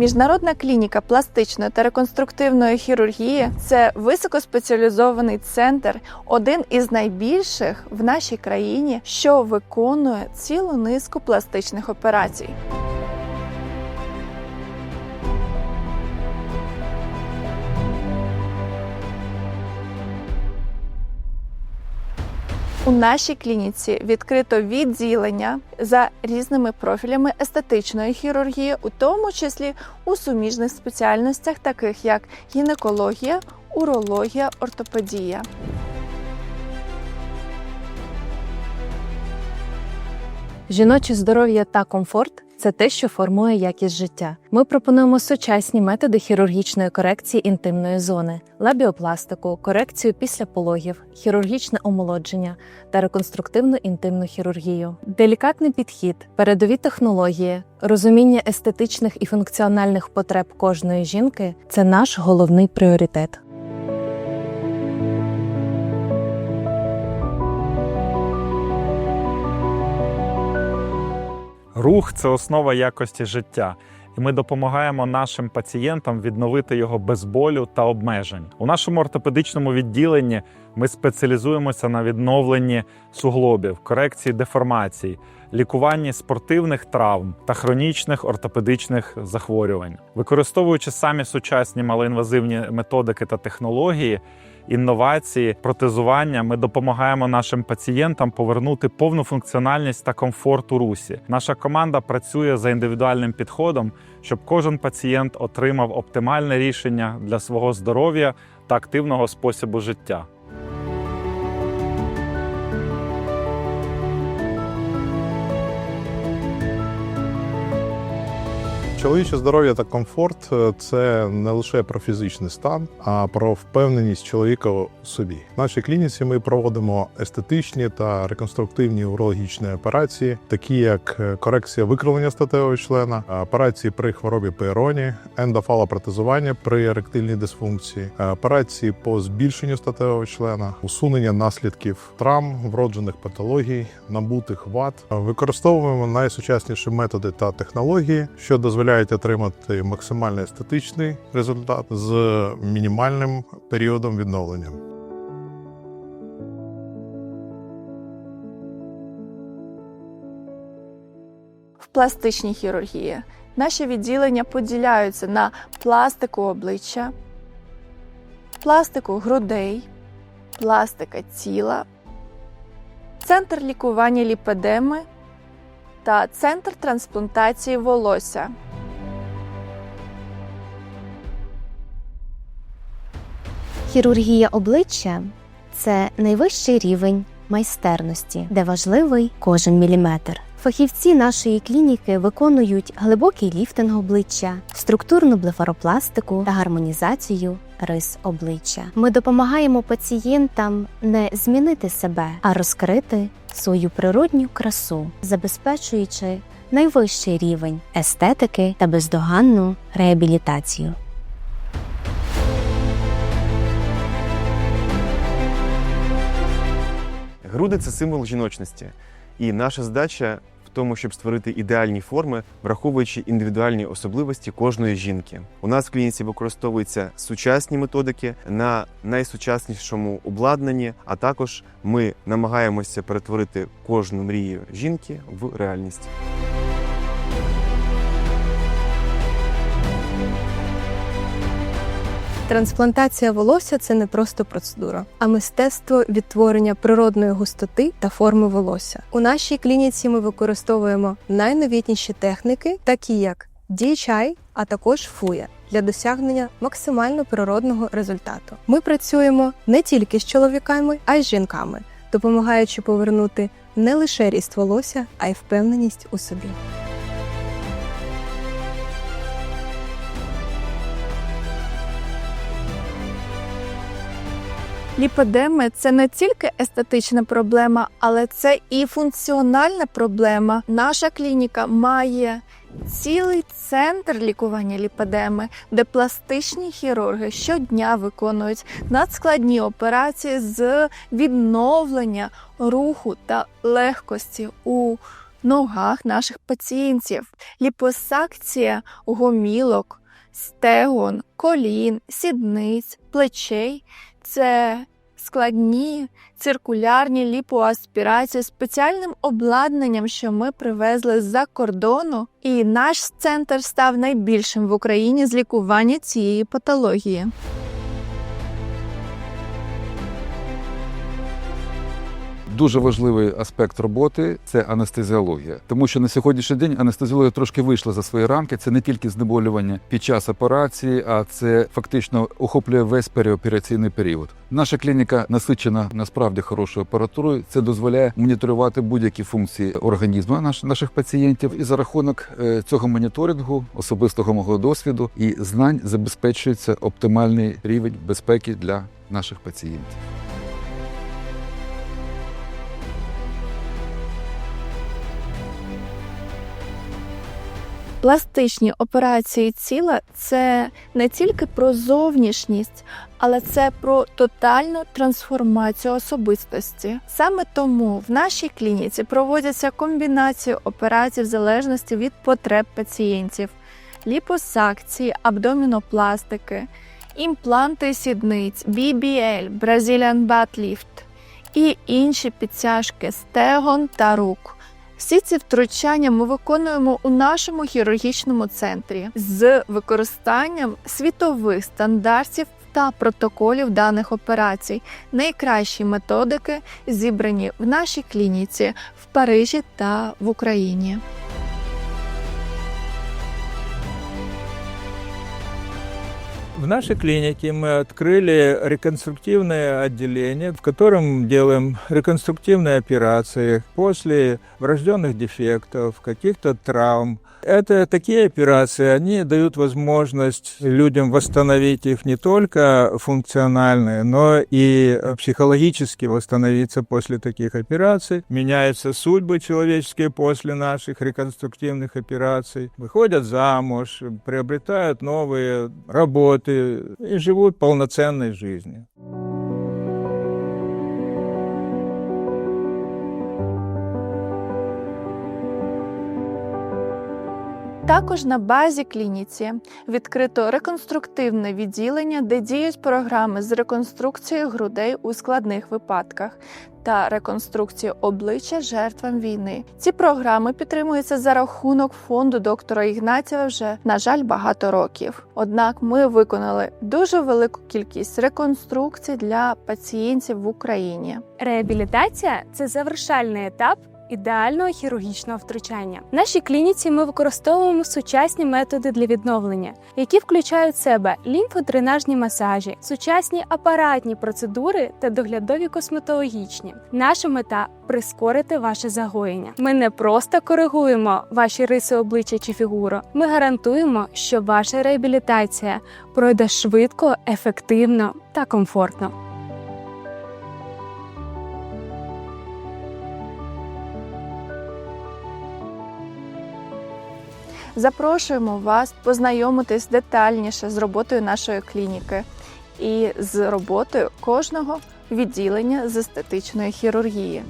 Міжнародна клініка пластичної та реконструктивної хірургії це високоспеціалізований центр, один із найбільших в нашій країні, що виконує цілу низку пластичних операцій. У нашій клініці відкрито відділення за різними профілями естетичної хірургії, у тому числі у суміжних спеціальностях, таких як гінекологія, урологія, ортопедія. Жіноче здоров'я та комфорт це те, що формує якість життя. Ми пропонуємо сучасні методи хірургічної корекції інтимної зони, лабіопластику, корекцію після пологів, хірургічне омолодження та реконструктивну інтимну хірургію, делікатний підхід, передові технології, розуміння естетичних і функціональних потреб кожної жінки це наш головний пріоритет. Рух це основа якості життя, і ми допомагаємо нашим пацієнтам відновити його без болю та обмежень. У нашому ортопедичному відділенні ми спеціалізуємося на відновленні суглобів, корекції деформацій, лікуванні спортивних травм та хронічних ортопедичних захворювань, використовуючи самі сучасні малоінвазивні методики та технології. Інновації, протезування ми допомагаємо нашим пацієнтам повернути повну функціональність та комфорт у русі. Наша команда працює за індивідуальним підходом, щоб кожен пацієнт отримав оптимальне рішення для свого здоров'я та активного способу життя. Чоловіче здоров'я та комфорт е, це не лише про фізичний стан, а про впевненість чоловіка у собі. В нашій клініці ми проводимо естетичні та реконструктивні урологічні операції, такі як е, корекція викривлення статевого члена, операції при хворобі пейроні, ендофалопротезування при еректильній дисфункції, операції по збільшенню статевого члена, усунення наслідків травм, вроджених патологій, набутих вад. Використовуємо найсучасніші методи та технології, що дозволяють отримати максимально естетичний результат з мінімальним періодом відновлення. В пластичній хірургії наші відділення поділяються на пластику обличчя, пластику грудей, пластика тіла, центр лікування ліпедеми та центр трансплантації волосся. Хірургія обличчя це найвищий рівень майстерності, де важливий кожен міліметр. Фахівці нашої клініки виконують глибокий ліфтинг обличчя, структурну блефаропластику та гармонізацію рис обличчя. Ми допомагаємо пацієнтам не змінити себе, а розкрити свою природню красу, забезпечуючи найвищий рівень естетики та бездоганну реабілітацію. Груди це символ жіночності, і наша задача в тому, щоб створити ідеальні форми, враховуючи індивідуальні особливості кожної жінки. У нас в клініці використовуються сучасні методики на найсучаснішому обладнанні. А також ми намагаємося перетворити кожну мрію жінки в реальність. Трансплантація волосся це не просто процедура, а мистецтво відтворення природної густоти та форми волосся. У нашій клініці ми використовуємо найновітніші техніки, такі як DHI, а також FUE, для досягнення максимально природного результату. Ми працюємо не тільки з чоловіками, а й з жінками, допомагаючи повернути не лише ріст волосся, а й впевненість у собі. Ліпедеми це не тільки естетична проблема, але це і функціональна проблема. Наша клініка має цілий центр лікування ліпедеми, де пластичні хірурги щодня виконують надскладні операції з відновлення руху та легкості у ногах наших пацієнтів. Ліпосакція гомілок, стегон, колін, сідниць, плечей це складні циркулярні ліпоаспірації спеціальним обладнанням, що ми привезли з-за кордону, і наш центр став найбільшим в Україні з лікування цієї патології. Дуже важливий аспект роботи це анестезіологія, тому що на сьогоднішній день анестезіологія трошки вийшла за свої рамки. Це не тільки знеболювання під час операції, а це фактично охоплює весь переопераційний період. Наша клініка насичена насправді хорошою апаратурою. Це дозволяє моніторувати будь-які функції організму наш, наших пацієнтів. І за рахунок е, цього моніторингу, особистого мого досвіду і знань забезпечується оптимальний рівень безпеки для наших пацієнтів. Пластичні операції тіла це не тільки про зовнішність, але це про тотальну трансформацію особистості. Саме тому в нашій клініці проводяться комбінації операцій в залежності від потреб пацієнтів, ліпосакції, абдомінопластики, імпланти сідниць, BBL, Brazilian Butt Lift і інші підтяжки стегон та рук. Всі ці втручання ми виконуємо у нашому хірургічному центрі з використанням світових стандартів та протоколів даних операцій. Найкращі методики зібрані в нашій клініці в Парижі та в Україні. В нашей клинике мы открыли реконструктивное отделение, в котором делаем реконструктивные операции после врожденных дефектов, каких-то травм. Это такие операции, они дают возможность людям восстановить их не только функционально, но и психологически восстановиться после таких операций. Меняются судьбы человеческие после наших реконструктивных операций. Выходят замуж, приобретают новые работы и живут полноценной жизнью. Також на базі клініці відкрито реконструктивне відділення, де діють програми з реконструкції грудей у складних випадках та реконструкції обличчя жертвам війни. Ці програми підтримуються за рахунок фонду доктора Ігнатєва вже, на жаль, багато років. Однак ми виконали дуже велику кількість реконструкцій для пацієнтів в Україні. Реабілітація це завершальний етап ідеального хірургічного втручання. В нашій клініці ми використовуємо сучасні методи для відновлення, які включають в себе лімфодренажні масажі, сучасні апаратні процедури та доглядові косметологічні. Наша мета прискорити ваше загоєння. Ми не просто коригуємо ваші риси обличчя чи фігуру. Ми гарантуємо, що ваша реабілітація пройде швидко, ефективно та комфортно. Запрошуємо вас познайомитись детальніше з роботою нашої клініки і з роботою кожного відділення з естетичної хірургії.